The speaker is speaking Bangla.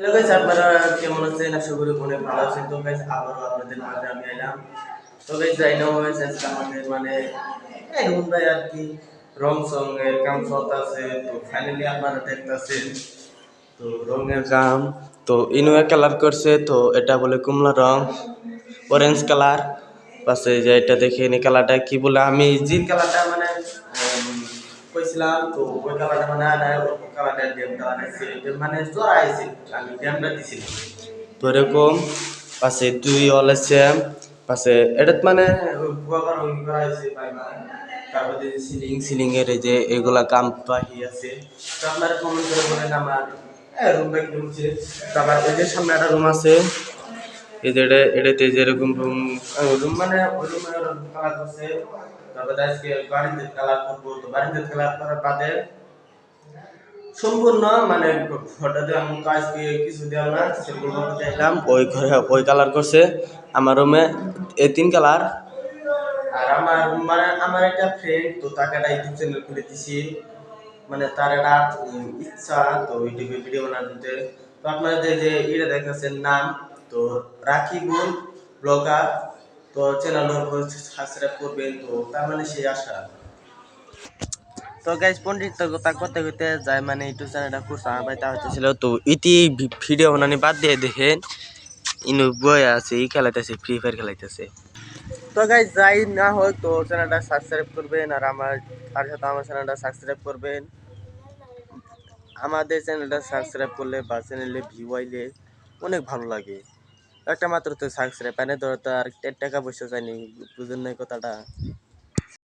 হ্যালো গাইস আপনারা কেমন আছেন? আশা করি অনেক ভালো আছেন। তো গাইস আবারও আপনাদের মাঝে আমি এলাম। তো গাইস যাই না হয়েছে আজকে আমাদের মানে এরকম ভাই আর কি, রং সং এর কাম চলতেছে তো ফাইনালি আপনারা দেখতেছেন। তো রঙের কাম তো ইনুয়া কালার করছে, তো এটা বলে কমলা রং অরেঞ্জ কালার পাশে যে এটা দেখে নি কালারটা কি বলে, আমি যে কালারটা মানে কইছিলাম তো ওই কালারটা মানে আনা ওই কালারটা ডেমটা আনাইছে এটা মানে চড়াইছে আমি ডেমটা দিছিলাম তো এরকম পাশে দুই অল আছে পাশে এটা মানে তারপরে সিলিং সিলিং এর যে এগুলা কাম বাহি আছে। তো আপনারা কমেন্ট করে বলেন আমার রুম ব্যাগ তারপর ওই যে সামনে একটা রুম আছে। এই যে এটা এটাতে যেরকম রুম রুম মানে ওই রুমে কালার করছে তারপরে আজকে বাড়িতে কালার করব তো বাড়িতে কালার করার বাদে সম্পূর্ণ মানে ফটোতে আমি তো আজকে কিছু দিলাম না ভাবে দেখলাম ওই ঘরে ওই কালার করছে আমার রুমে এই তিন কালার। আর আমার মানে আমার একটা ফ্রেন্ড তো তাকে একটা ইউটিউব চ্যানেল খুলে দিছি মানে তার একটা ইচ্ছা তো ইউটিউবে ভিডিও বানাতে। তো আপনাদের যে এটা দেখাচ্ছেন নাম তো রাখিবুল ব্লগার। তো চ্যানেল সাবস্ক্রাইব করবেন তো, তার মানে সেই আশা। তো পন্ডিত কথা করতে করতে যায় মানে ইউটিউব চ্যানেলটা খুব তো ইতি ভিডিও বানানি বাদ দিয়ে দেখেন, ইনু বই আছে, ই খেলাইতেছে ফ্রি ফায়ার খেলাইতেছে। তো গাইজ যাই না হোক তো চ্যানেলটা সাবস্ক্রাইব করবেন আর আমার, আর সাথে আমার চ্যানেলটা সাবস্ক্রাইব করবেন। আমাদের চ্যানেলটা সাবস্ক্রাইব করলে বা চ্যানেলে ভিউ আইলে অনেক ভালো লাগে। একটা মাত্র তো সাবস্ক্রাইব পানে তো তো আর টাকা পয়সা চাইনি বুঝুন নাই কথাটা।